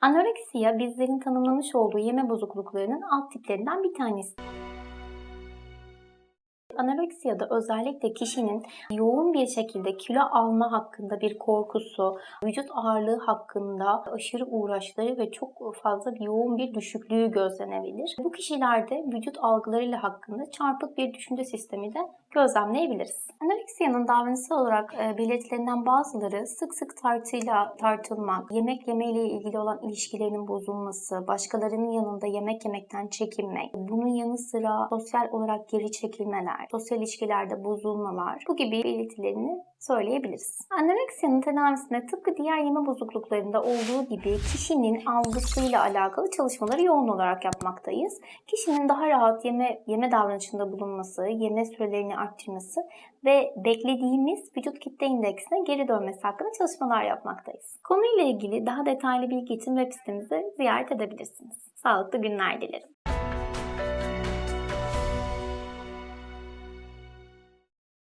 Anoreksiya bizlerin tanımlamış olduğu yeme bozukluklarının alt tiplerinden bir tanesi. Anoreksiyada özellikle kişinin yoğun bir şekilde kilo alma hakkında bir korkusu, vücut ağırlığı hakkında aşırı uğraşları ve çok fazla bir yoğun bir düşüklüğü gözlenebilir. Bu kişilerde vücut algılarıyla hakkında çarpık bir düşünce sistemi de gözlemleyebiliriz. Anoreksiyanın davranışsal olarak e, belirtilerinden bazıları sık sık tartıyla tartılmak, yemek yemeyle ilgili olan ilişkilerinin bozulması, başkalarının yanında yemek yemekten çekinmek, bunun yanı sıra sosyal olarak geri çekilmeler, sosyal ilişkilerde bozulmalar bu gibi belirtilerini söyleyebiliriz. Anoreksiyanın tedavisinde tıpkı diğer yeme bozukluklarında olduğu gibi kişinin algısıyla alakalı çalışmaları yoğun olarak yapmaktayız. Kişinin daha rahat yeme yeme davranışında bulunması, yeme sürelerini arttırması ve beklediğimiz vücut kitle indeksine geri dönmesi hakkında çalışmalar yapmaktayız. Konuyla ilgili daha detaylı bilgi için web sitemizi ziyaret edebilirsiniz. Sağlıklı günler dilerim.